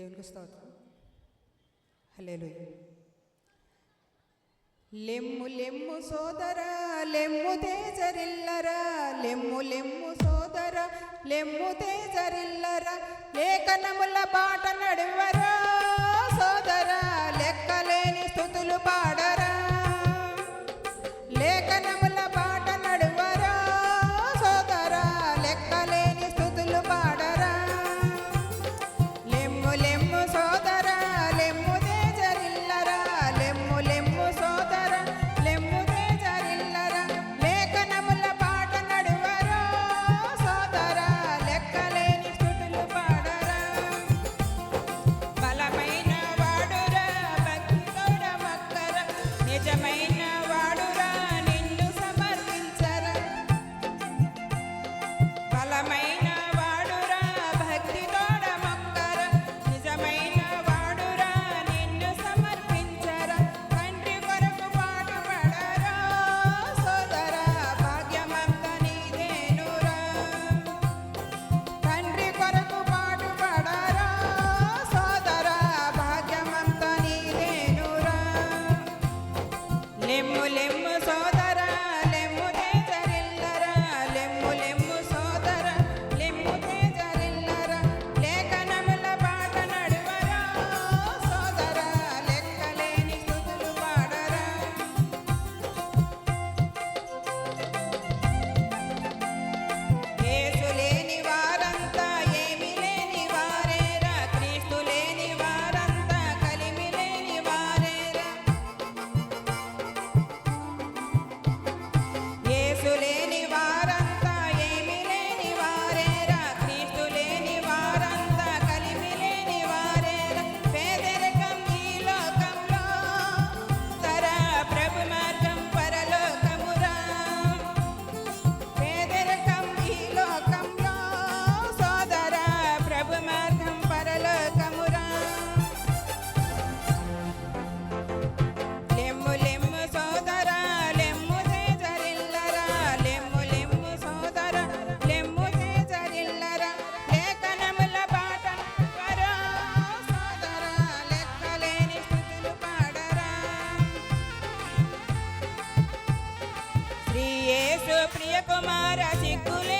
దేవునికి స్తోత్రం. హలేలు లెమ్ము లెమ్ము సోదర లెమ్ము తేజరిల్లరా లెమ్ము లెమ్ము సోదర లెమ్ము తేజరిల్లరా లేఖనముల పాట నడువరా సోదర లెక్కలేని స్థుతులు పాట tengo le యేసు ప్రియ కుమార సిగ్గులే